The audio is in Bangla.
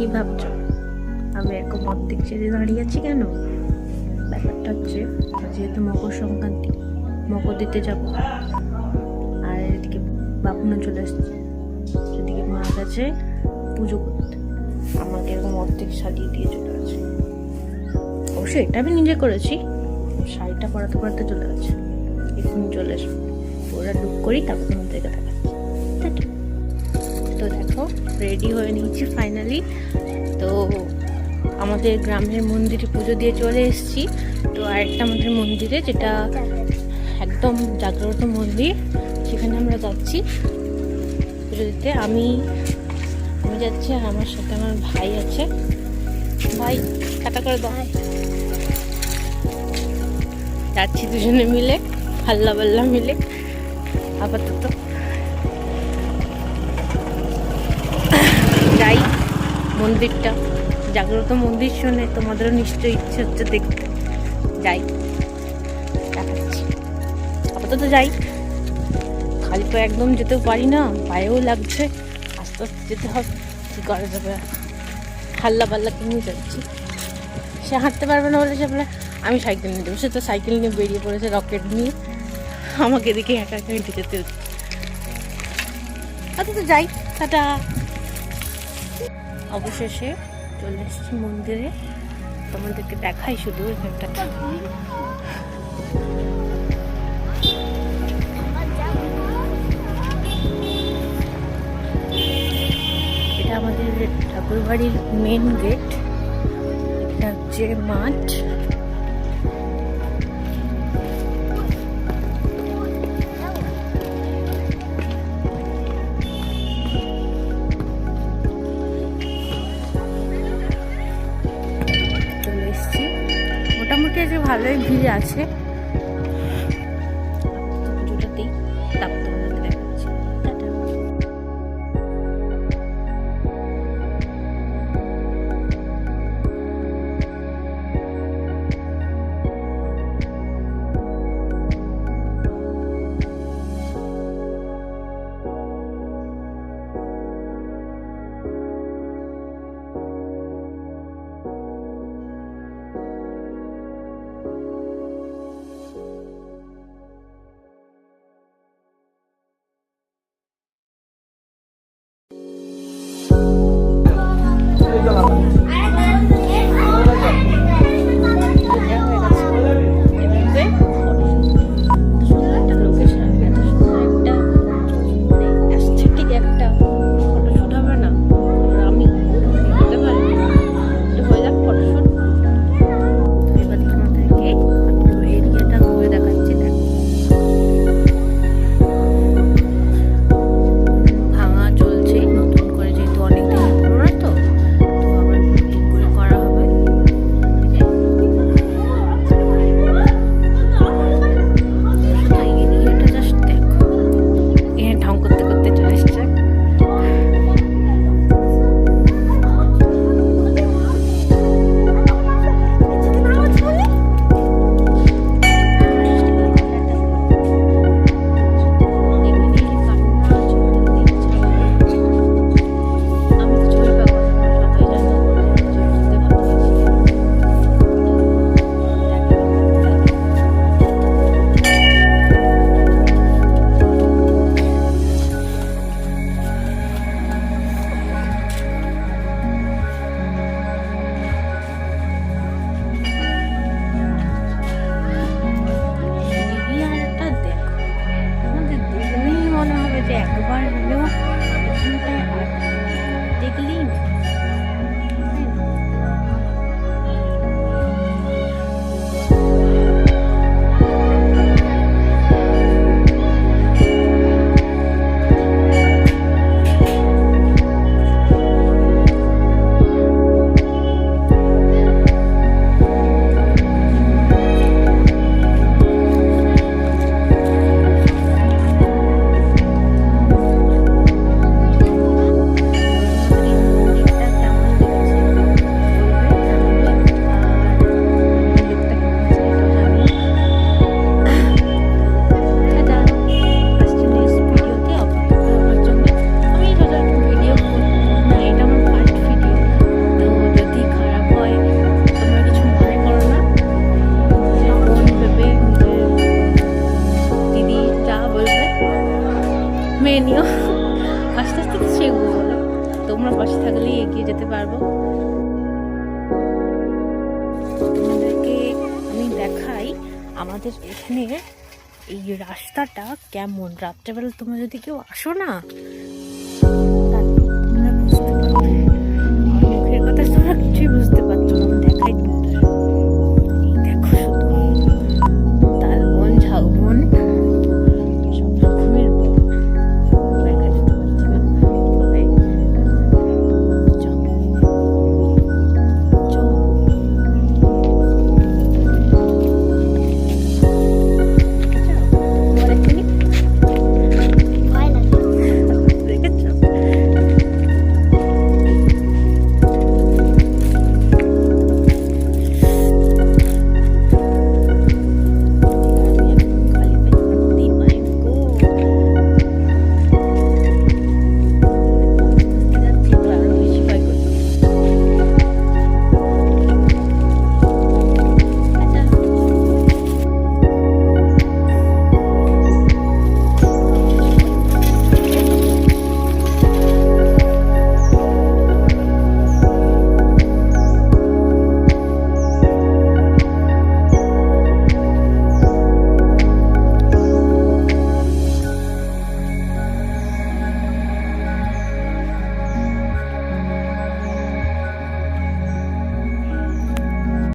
কি ভাবছ? আমি এরকম অর্ধেক ছেড়ে দাঁড়িয়ে আছি কেন? ব্যাপারটা হচ্ছে, যেহেতু মকর সংক্রান্তি, মকর দিতে যাব। আর এদিকে বাপনও চলে এসছে সেদিকে মা কাছে পুজো করতে। আমাকে এরকম অর্ধেক সাজিয়ে দিয়ে চলে গেছে। অবশ্যই এটা আমি নিজে করেছি। শাড়িটা পরাতে পরাতে চলে গেছে। এক্ষুনি চলে আসবে ওরা লুক করি তারপর তোমাদেরকে দেখাচ্ছি টাটা। তো দেখো রেডি হয়ে নিয়েছি ফাইনালি তো আমাদের গ্রামের মন্দিরে পুজো দিয়ে চলে এসেছি। তো আরেকটা আমাদের মন্দিরে যেটা একদম জাগ্রত মন্দির সেখানে আমরা যাচ্ছি। পুজো দিতে। আমি আমি যাচ্ছি আর আমার সাথে আমার ভাই আছে। ভাই কাটা করে দাও। যাচ্ছি দুজনে মিলে হাল্লা পাল্লা মিলে। আপাতত। যাই মন্দিরটা। জাগ্রত মন্দির শুনে তোমাদেরও নিশ্চয়ই ইচ্ছে হচ্ছে দেখতে। যাই আপাতত যাই। খালি তো একদম যেতেও পারি না, পায়েও লাগছে। আস্তে আস্তে যেতে হবে, কী করা যাবে? হাল্লা পাল্লাকে নিয়ে যাচ্ছি। সে হাঁটতে পারবে না বলে সে বলে, আমি সাইকেল নিয়ে দেবো সে তো সাইকেল নিয়ে বেরিয়ে পড়েছে রকেট নিয়ে। আমাকে দেখে একা একা হেঁটে যেতে হচ্ছে। আচ্ছা তো যাই, টাটা। অবশেষে চলে এসেছি মন্দিরে। তোমাদেরকে দেখাই শুধু এখানটা। এটা আমাদের ঠাকুরবাড়ির মেন গেট এটা হচ্ছে মাঠ। ভালোই ভিড় আছে। তোমরা পাশে থাকলেই এগিয়ে যেতে পারব। তোমাদেরকে আমি দেখাই আমাদের এখানে এই রাস্তাটা কেমন। রাত্রেবেলা তোমরা যদি কেউ আসো না